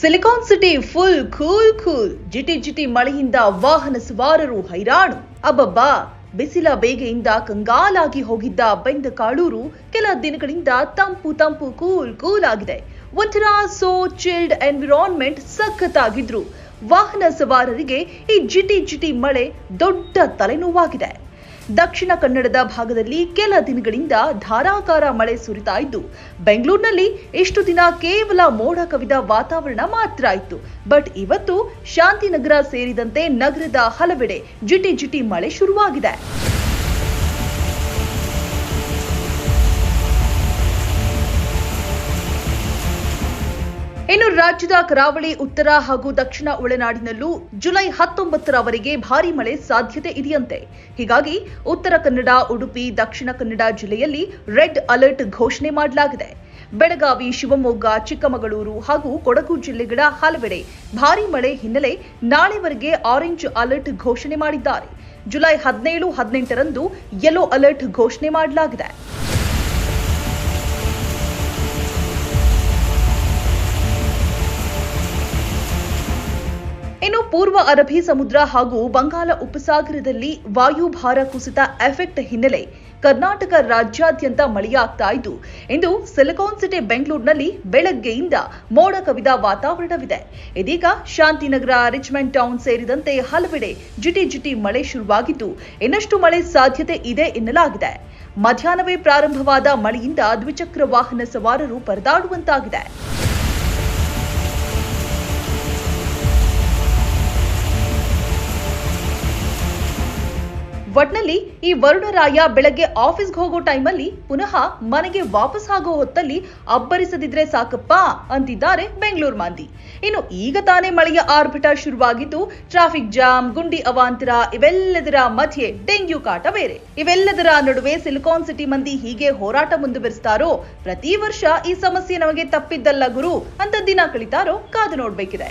Silicon city full cool cool, ಜಿಟಿ ಜಿಟಿ ಮಳೆಯಿಂದ ವಾಹನ ಸವಾರರು ಹೈರಾಣು. ಅಬ್ಬಬ್ಬಾ, ಬಿಸಿಲ ಬೇಗೆಯಿಂದ ಕಂಗಾಲಾಗಿ ಹೋಗಿದ್ದ ಬೆಂದ ಕಾಳೂರು ಕೆಲ ದಿನಗಳಿಂದ ತಂಪು ತಂಪು ಕೂಲ್ ಕೂಲ್ ಆಗಿದೆ. ಒಂಥರ ಸೋ ಚಿಲ್ಡ್ ಎನ್ವಿರಾನ್ಮೆಂಟ್ ಸಖತ್ತಾಗಿದ್ರು. ವಾಹನ ಸವಾರರಿಗೆ ಈ ಜಿಟಿ ಜಿಟಿ ಮಳೆ ದೊಡ್ಡ ತಲೆನೋವಾಗಿದೆ. ದಕ್ಷಿಣ ಕನ್ನಡದ ಭಾಗದಲ್ಲಿ ಕೆಲ ದಿನಗಳಿಂದ ಧಾರಾಕಾರ ಮಳೆ ಸುರಿತಾ ಇದ್ದು, ಬೆಂಗಳೂರಿನಲ್ಲಿ ಇಷ್ಟು ದಿನ ಕೇವಲ ಮೋಡ ಕವಿದ ವಾತಾವರಣ ಮಾತ್ರ ಇತ್ತು ಬಟ್ ಇವತ್ತು ಶಾಂತಿನಗರ ಸೇರಿದಂತೆ ನಗರದ ಹಲವೆಡೆ ಜಿಟಿ ಜಿಟಿ ಮಳೆ ಶುರುವಾಗಿದೆ. ಇನ್ನು ರಾಜ್ಯದ ಕರಾವಳಿ, ಉತ್ತರ ಹಾಗೂ ದಕ್ಷಿಣ ಒಳನಾಡಿನಲ್ಲೂ ಜುಲೈ ಹತ್ತೊಂಬತ್ತರವರೆಗೆ ಭಾರಿ ಮಳೆ ಸಾಧ್ಯತೆ ಇದೆಯಂತೆ. ಹೀಗಾಗಿ ಉತ್ತರ ಕನ್ನಡ, ಉಡುಪಿ, ದಕ್ಷಿಣ ಕನ್ನಡ ಜಿಲ್ಲೆಯಲ್ಲಿ ರೆಡ್ ಅಲರ್ಟ್ ಘೋಷಣೆ ಮಾಡಲಾಗಿದೆ. ಬೆಳಗಾವಿ, ಶಿವಮೊಗ್ಗ, ಚಿಕ್ಕಮಗಳೂರು ಹಾಗೂ ಕೊಡಗು ಜಿಲ್ಲೆಗಳ ಹಲವೆಡೆ ಭಾರೀ ಮಳೆ ಹಿನ್ನೆಲೆ ನಾಳೆವರೆಗೆ ಆರೆಂಜ್ ಅಲರ್ಟ್ ಘೋಷಣೆ ಮಾಡಿದ್ದಾರೆ. ಜುಲೈ ಹದಿನೇಳು, ಹದಿನೆಂಟರಂದು ಯೆಲ್ಲೋ ಅಲರ್ಟ್ ಘೋಷಣೆ ಮಾಡಲಾಗಿದೆ. ಪೂರ್ವ ಅರಬ್ಬಿ ಸಮುದ್ರ ಹಾಗೂ ಬಂಗಾಳ ಉಪಸಾಗರದಲ್ಲಿ ವಾಯುಭಾರ ಕುಸಿತ ಎಫೆಕ್ಟ್ ಹಿನ್ನೆಲೆ ಕರ್ನಾಟಕ ರಾಜ್ಯಾದ್ಯಂತ ಮಳೆಯಾಗ್ತಾ ಇದ್ದು, ಇಂದು ಸಿಲಿಕಾನ್ ಸಿಟಿ ಬೆಂಗಳೂರಿನಲ್ಲಿ ಬೆಳಗ್ಗೆಯಿಂದ ಮೋಡ ಕವಿದ ವಾತಾವರಣವಿದೆ. ಇದೀಗ ಶಾಂತಿನಗರ ರಿಚ್ಮೆಂಟ್ ಟೌನ್ ಸೇರಿದಂತೆ ಹಲವೆಡೆ ಜಿಟಿ ಜಿಟಿ ಮಳೆ ಶುರುವಾಗಿದ್ದು, ಇನ್ನಷ್ಟು ಮಳೆ ಸಾಧ್ಯತೆ ಇದೆ ಎನ್ನಲಾಗಿದೆ. ಮಧ್ಯಾಹ್ನವೇ ಪ್ರಾರಂಭವಾದ ಮಳೆಯಿಂದ ದ್ವಿಚಕ್ರ ವಾಹನ ಸವಾರರು ಪರದಾಡುವಂತಾಗಿದೆ. ಒಟ್ನಲ್ಲಿ ಈ ವರುಣರಾಯ ಬೆಳಗ್ಗೆ ಆಫೀಸ್ಗೆ ಹೋಗೋ ಟೈಮಲ್ಲಿ ಪುನಃ ಮನೆಗೆ ವಾಪಸ್ ಆಗೋ ಹೊತ್ತಲ್ಲಿ ಅಬ್ಬರಿಸದಿದ್ರೆ ಸಾಕಪ್ಪ ಅಂತಿದ್ದಾರೆ ಬೆಂಗಳೂರು ಮಂದಿ. ಇನ್ನು ಈಗ ತಾನೇ ಮಳೆಯ ಆರ್ಭಟ ಶುರುವಾಗಿದ್ದು, ಟ್ರಾಫಿಕ್ ಜಾಮ್, ಗುಂಡಿ ಅವಾಂತರ, ಇವೆಲ್ಲದರ ಮಧ್ಯೆ ಡೆಂಗ್ಯೂ ಕಾಟ ಬೇರೆ. ಇವೆಲ್ಲದರ ನಡುವೆ ಸಿಲಿಕಾನ್ ಸಿಟಿ ಮಂದಿ ಹೀಗೆ ಹೋರಾಟ ಮುಂದುವರಿಸ್ತಾರೋ, ಪ್ರತಿ ವರ್ಷ ಈ ಸಮಸ್ಯೆ ನಮಗೆ ತಪ್ಪಿದ್ದಲ್ಲ ಗುರು ಅಂತ ದಿನ ಕಳಿತಾರೋ ಕಾದು ನೋಡ್ಬೇಕಿದೆ.